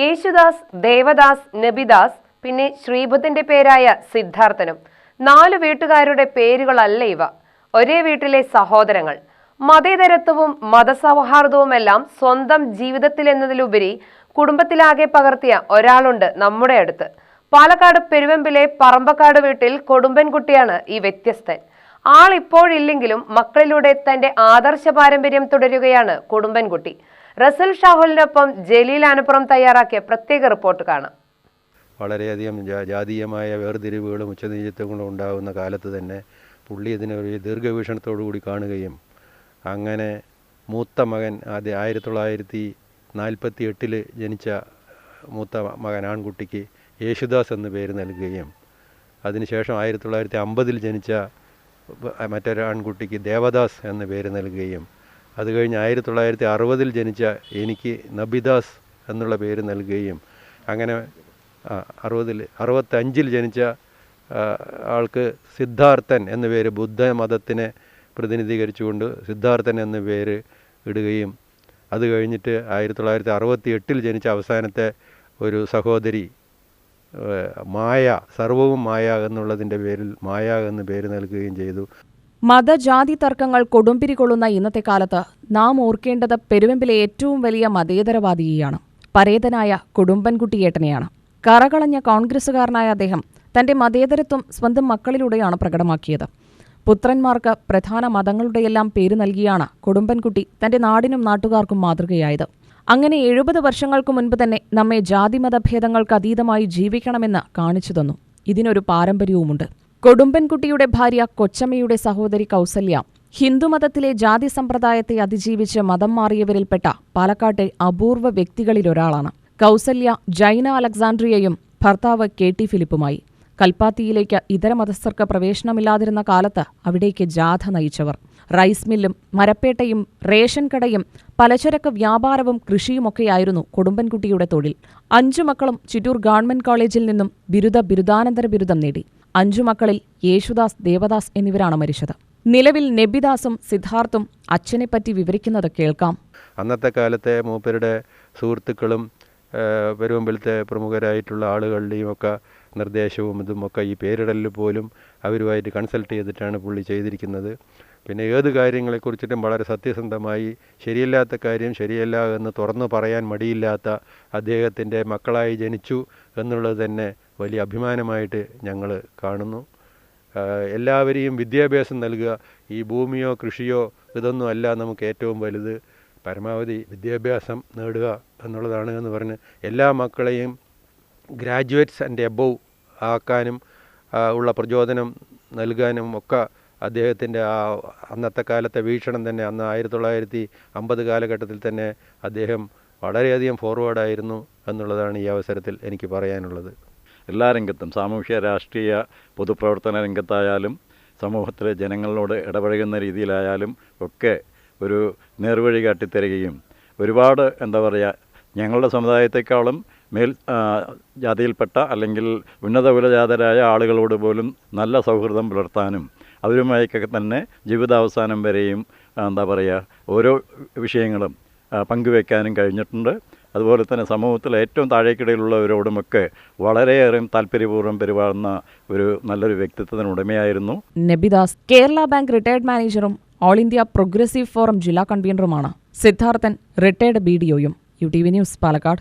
യേശുദാസ് ദേവദാസ് നബിദാസ് പിന്നെ ശ്രീബുദ്ധന്റെ പേരായ സിദ്ധാർത്ഥനും. നാല് വീട്ടുകാരുടെ പേരുകളല്ല ഇവ. ഒരേ വീട്ടിലെ സഹോദരങ്ങൾ. മതേതരത്വവും മതസൗഹാർദ്ദവുമെല്ലാം സ്വന്തം ജീവിതത്തിൽ എന്നതിലുപരി കുടുംബത്തിലാകെ പകർത്തിയ ഒരാളുണ്ട് നമ്മുടെ അടുത്ത്. പാലക്കാട് പെരുവമ്പിലെ പറമ്പക്കാട് വീട്ടിൽ കൊടുമ്പൻകുട്ടിയാണ് ഈ വ്യത്യസ്തൻ. ആൾ ഇപ്പോഴില്ലെങ്കിലും മക്കളിലൂടെ തന്റെ ആദർശ പാരമ്പര്യം തുടരുകയാണ് കുടുംബൻകുട്ടി റസൽ ഷാഹുലിനൊപ്പം ജലീൽ ആനപ്പുറം തയ്യാറാക്കിയ പ്രത്യേക റിപ്പോർട്ട് കാണാം. വളരെയധികം ജാതീയമായ വേർതിരിവുകളും ഉച്ചനീചത്വങ്ങളും ഉണ്ടാകുന്ന കാലത്ത് തന്നെ പുള്ളി ഇതിനെ ഒരു ദീർഘവീക്ഷണത്തോടു കൂടി കാണുകയും അങ്ങനെ മൂത്ത മകൻ ആദ്യ ആയിരത്തി തൊള്ളായിരത്തി നാൽപ്പത്തി എട്ടിൽ ജനിച്ച മൂത്ത മകൻ ആൺകുട്ടിക്ക് യേശുദാസ് എന്ന് പേര് നൽകുകയും അതിനുശേഷം ആയിരത്തി തൊള്ളായിരത്തി അമ്പതിൽ ജനിച്ച മറ്റൊരു ആൺകുട്ടിക്ക് ദേവദാസ് എന്ന് പേര് നൽകുകയും അത് കഴിഞ്ഞ് ആയിരത്തി തൊള്ളായിരത്തി അറുപതിൽ ജനിച്ച എനിക്ക് നബിദാസ് എന്നുള്ള പേര് നൽകുകയും അങ്ങനെ അറുപതിൽ അറുപത്തഞ്ചിൽ ജനിച്ച ആൾക്ക് സിദ്ധാർത്ഥൻ എന്ന പേര് ബുദ്ധമതത്തിനെ പ്രതിനിധീകരിച്ചുകൊണ്ട് സിദ്ധാർത്ഥൻ എന്ന പേര് ഇടുകയും അത് കഴിഞ്ഞിട്ട് ആയിരത്തി തൊള്ളായിരത്തി അറുപത്തി എട്ടിൽ ജനിച്ച അവസാനത്തെ ഒരു സഹോദരി മായ സർവവും മായ എന്നുള്ളതിന്റെ പേരിൽ മായ എന്ന് പേര് നൽകുകയും ചെയ്തു. മതജാതി തർക്കങ്ങൾ കൊടുമ്പിരി കൊള്ളുന്ന ഇന്നത്തെ കാലത്ത് നാം ഓർക്കേണ്ടത് പെരുവെമ്പിലെ ഏറ്റവും വലിയ മതേതരവാദിയെയാണ്. പരേതനായ കുടുംബൻകുട്ടിയേട്ടനെയാണ് കറകളഞ്ഞ കോൺഗ്രസുകാരനായ അദ്ദേഹം തന്റെ മതേതരത്വം സ്വന്തം മക്കളിലൂടെയാണ് പ്രകടമാക്കിയത്. പുത്രന്മാർക്ക് പ്രധാന മതങ്ങളുടെയെല്ലാം പേര് നൽകിയാണ് കുടുംബൻകുട്ടി തന്റെ നാടിനും നാട്ടുകാർക്കും മാതൃകയായത്. അങ്ങനെ എഴുപത് വർഷങ്ങൾക്ക് മുൻപ് തന്നെ നമ്മെ ജാതിമതഭേദങ്ങൾക്ക് അതീതമായി ജീവിക്കണമെന്ന് കാണിച്ചു തന്നു. ഇതിനൊരു പാരമ്പര്യവുമുണ്ട്. കൊടുമ്പൻകുട്ടിയുടെ ഭാര്യ കൊച്ചമ്മയുടെ സഹോദരി കൗസല്യ ഹിന്ദുമതത്തിലെ ജാതി സമ്പ്രദായത്തെ അതിജീവിച്ച് മതം മാറിയവരിൽപ്പെട്ട പാലക്കാട്ടെ അപൂർവ വ്യക്തികളിലൊരാളാണ്. കൗസല്യ ജൈന അലക്സാണ്ട്രിയയും ഭർത്താവ് കെ ടി ഫിലിപ്പുമായി. കൽപ്പാത്തിയിലേക്ക് ഇതര മതസ്ഥർക്ക് പ്രവേശനമില്ലാതിരുന്ന കാലത്ത് അവിടേക്ക് ജാഥ നയിച്ചവർ. റൈസ് മില്ലും മരപ്പേട്ടയും റേഷൻ കടയും പലചരക്ക് വ്യാപാരവും കൃഷിയുമൊക്കെയായിരുന്നു കൊടുമ്പൻകുട്ടിയുടെ തൊഴിൽ. അഞ്ചു മക്കളും ചിറ്റൂർ ഗവൺമെന്റ് കോളേജിൽ നിന്നും ബിരുദ ബിരുദാനന്തര ബിരുദം നേടി. അഞ്ചു മക്കളിൽ യേശുദാസ് ദേവദാസ് എന്നിവരാണ് മരിച്ചത്. നിലവിൽ നബിദാസും സിദ്ധാർത്ഥും അച്ഛനെപ്പറ്റി വിവരിക്കുന്നത് കേൾക്കാം. അന്നത്തെ കാലത്തെ മൂപ്പരുടെ സുഹൃത്തുക്കളും പെരുവമ്പിലത്തെ പ്രമുഖരായിട്ടുള്ള ആളുകളുടെയും ഒക്കെ നിർദ്ദേശവും ഇതും ഒക്കെ ഈ പേരിടലിൽ പോലും അവരുമായിട്ട് കൺസൾട്ട് ചെയ്തിട്ടാണ് പുള്ളി ചെയ്തിരിക്കുന്നത്. പിന്നെ ഏത് കാര്യങ്ങളെക്കുറിച്ചിട്ടും വളരെ സത്യസന്ധമായി ശരിയല്ലാത്ത കാര്യം ശരിയല്ല എന്ന് തുറന്നു പറയാൻ മടിയില്ലാത്ത അദ്ദേഹത്തിന്റെ മക്കളായി ജനിച്ചു എന്നുള്ളത് തന്നെ വലിയ അഭിമാനമായിട്ട് ഞങ്ങൾ കാണുന്നു. എല്ലാവരെയും വിദ്യാഭ്യാസം നൽകുക ഈ ഭൂമിയോ കൃഷിയോ ഇതൊന്നും അല്ല നമുക്ക് ഏറ്റവും വലുത്. പരമാവധി വിദ്യാഭ്യാസം നേടുക എന്നുള്ളതാണ് എന്ന് പറഞ്ഞ് എല്ലാ മക്കളെയും ഗ്രാജുവേറ്റ്സ് ആൻഡ് എബവ് ആക്കാനും ഉള്ള പ്രചോദനം നൽകാനും ഒക്കെ അദ്ദേഹത്തിന്റെ ആ അന്നത്തെ കാലത്തെ വീക്ഷണം തന്നെ അന്ന് ആയിരത്തി തൊള്ളായിരത്തി അമ്പത് കാലഘട്ടത്തിൽ തന്നെ അദ്ദേഹം വളരെയധികം ഫോർവേഡായിരുന്നു എന്നുള്ളതാണ് ഈ അവസരത്തിൽ എനിക്ക് പറയാനുള്ളത്. എല്ലാ രംഗത്തും സാമൂഹ്യ രാഷ്ട്രീയ പൊതുപ്രവർത്തന രംഗത്തായാലും സമൂഹത്തിലെ ജനങ്ങളോട് ഇടപഴകുന്ന രീതിയിലായാലും ഒക്കെ ഒരു നേർവഴി കാട്ടിത്തരികയും ഒരുപാട് എന്താ പറയുക ഞങ്ങളുടെ സമുദായത്തെക്കാളും മേൽ ജാതിയിൽപ്പെട്ട അല്ലെങ്കിൽ ഉന്നത കുലജാതരായ ആളുകളോട് പോലും നല്ല സൗഹൃദം പുലർത്താനും അവരുമായിക്കൊക്കെ തന്നെ ജീവിതാവസാനം വരെയും എന്താ പറയുക ഓരോ വിഷയങ്ങളും പങ്കുവെക്കാനും കഴിഞ്ഞിട്ടുണ്ട്. അതുപോലെ തന്നെ സമൂഹത്തിൽ ഏറ്റവും താഴേക്കിടയിലുള്ളവരോടുമൊക്കെ വളരെയേറെ താല്പര്യപൂർവം പെരുമാറുന്ന ഒരു നല്ലൊരു വ്യക്തിത്വത്തിന് ഉടമയായിരുന്നു. നബിദാസ് കേരള ബാങ്ക് റിട്ടയർഡ് മാനേജറും ഓൾ ഇന്ത്യ പ്രോഗ്രസീവ് ഫോറം ജില്ലാ കൺവീനറുമാണ് Siddharthan retired B D ഒയും U T V news Palakkad.